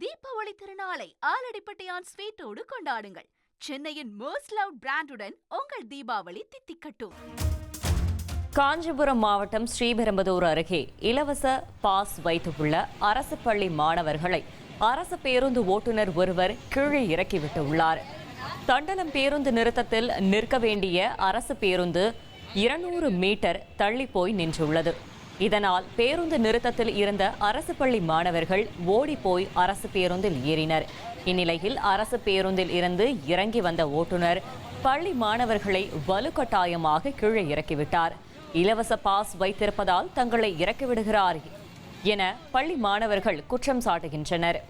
தீபாவளி திருநாளை ஆலடிப்பட்டையான் ஸ்வீட்டோடு கொண்டாடுங்கள். சென்னையின் மோஸ்ட் லவ் பிராண்டுடன் உங்கள் தீபாவளி தித்திக்கட்டும். காஞ்சிபுரம் மாவட்டம் ஸ்ரீபெரும்புதூர் அருகே இலவச பாஸ் வைத்துள்ள அரசு பள்ளி மாணவர்களை அரசு பேருந்து ஓட்டுநர் ஒருவர் கீழே இறக்கிவிட்டுள்ளார் தண்டலம் பேருந்து நிறுத்தத்தில் நிற்க வேண்டிய அரசு பேருந்து இருநூறு மீட்டர் தள்ளி போய் நின்றுள்ளது. இதனால் பேருந்து நிறுத்தத்தில் இருந்த அரசு பள்ளி மாணவர்கள் ஓடிப்போய் அரசு பேருந்தில் ஏறினர். இந்நிலையில் அரசு பேருந்தில் இருந்து இறங்கி வந்த ஓட்டுநர் பள்ளி மாணவர்களை வலுக்கட்டாயமாக கீழே இறக்கிவிட்டார். இலவச பாஸ் வைத்திருப்பதால் தங்களை இறக்கிவிடுகிறார் என பள்ளி மாணவர்கள் குற்றம் சாட்டுகின்றனர்.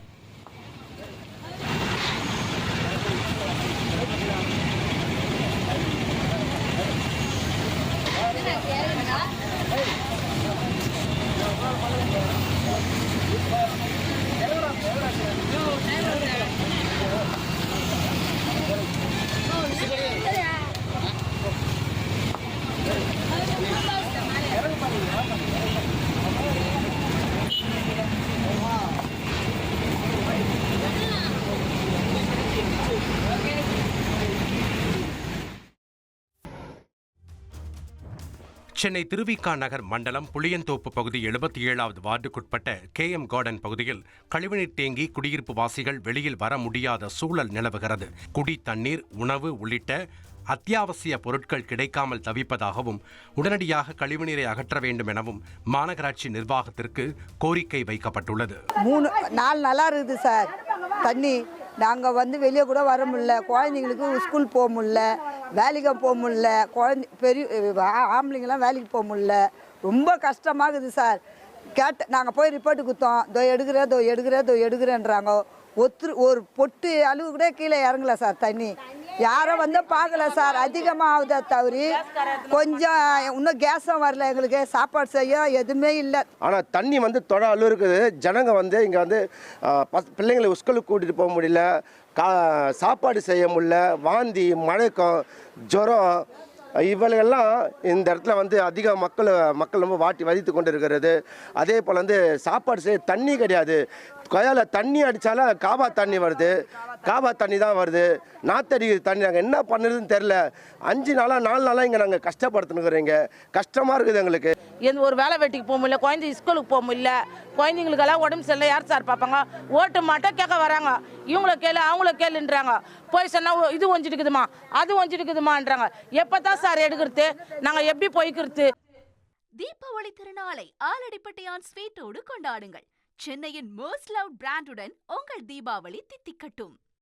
எவ்வளோ எவ்வளோ சென்னை திருவிக்கா நகர் மண்டலம் புளியந்தோப்பு பகுதி எழுபத்தி ஏழாவது வார்டுக்குட்பட்ட கே எம் கார்டன் பகுதியில் கழிவுநீர் தேங்கி குடியிருப்பு வாசிகள் வெளியில் வர முடியாத சூழல் நிலவுகிறது. குடி தண்ணீர் உணவு உள்ளிட்ட அத்தியாவசிய பொருட்கள் கிடைக்காமல் தவிப்பதாகவும் உடனடியாக கழிவுநீரை அகற்ற வேண்டும் எனவும் மாநகராட்சி நிர்வாகத்திற்கு கோரிக்கை வைக்கப்பட்டுள்ளது. மூணு நாலு நல்லா இருக்குது சார். தண்ணி நாங்கள் வந்து வெளியே கூட வர முடியல. குழந்தைங்களுக்கு ஸ்கூல் போக முடில வேலைக்கு போக முடில குழந்தை பெரிய ஆ- ஆம்பளைங்கெல்லாம் வேலைக்கு போக முடில ரொம்ப கஷ்டமாகுது சார். கேட்ட நாங்கள் போய் ரிப்போர்ட்டு கொடுத்தோம் இதோ எடுக்கிறேன் இதோ எடுக்கிறேன் இதோ எடுக்கிறேன்றாங்க. ஒத்து ஒரு பொட்டு அளவு கூட கீழே இறங்கல சார் தண்ணி. யாரும் வந்து பார்க்கல சார் அதிகமாக ஆகுதா தவிர கொஞ்சம் இன்னும் கேஸும் வரல எங்களுக்கு சாப்பாடு செய்ய எதுவுமே இல்லை. ஆனால் தண்ணி வந்து தொட அளவு இருக்குது. ஜனங்க வந்து இங்கே வந்து பிள்ளைங்களை ஸ்கூலுக்கு கூட்டிகிட்டு போக முடியல. கா சாப்பாடு செய்ய முடியல. வாந்தி மழக்கம் ஜுரம் இவளையெல்லாம் இந்த இடத்துல வந்து அதிக மக்கள் மக்கள் ரொம்ப வாட்டி வதித்து கொண்டு இருக்கிறது அதே போல் வந்து சாப்பாடு செய்ய தண்ணி கிடையாது. கொயால தண்ணி அடித்தாலும் காபா தண்ணி வருது. காபா தண்ணி தான் வருது. நாத்தடிக்கிற தண்ணி. நாங்கள் என்ன பண்ணுறதுன்னு தெரில அஞ்சு நாளாக நாலு நாளாக இங்கே நாங்கள் கஷ்டப்படுத்துனுக்குறீங்க. கஷ்டமாக இருக்குது எங்களுக்கு. எந்த ஒரு வேலை வெட்டிக்கு போக முடியல. குழந்தை ஸ்கூலுக்கு போக முடியல. குழந்தைங்களுக்கெல்லாம் உடம்பு சரியில்லை யார் சார் பார்ப்பாங்க? ஓட்டு மாட்டோம் கேட்க வராங்க. இவங்கள கேளு அவங்கள கேளுன்றாங்க. போய் சொன்னால் இது ஒஞ்சிருக்குதுமா அது ஒஞ்சிருக்குதுமான்றாங்க எப்போ தான் சார் எடுக்கிறது? நாங்கள் எப்படி போய்க்கிறது தீபாவளி திருநாளை ஆலடிப்பட்டியான் ஸ்வீட்டோடு கொண்டாடுங்கள். சென்னையின் மோஸ்ட் லவ் பிராண்டுடன் உங்கள் தீபாவளி தித்திக்கட்டும்.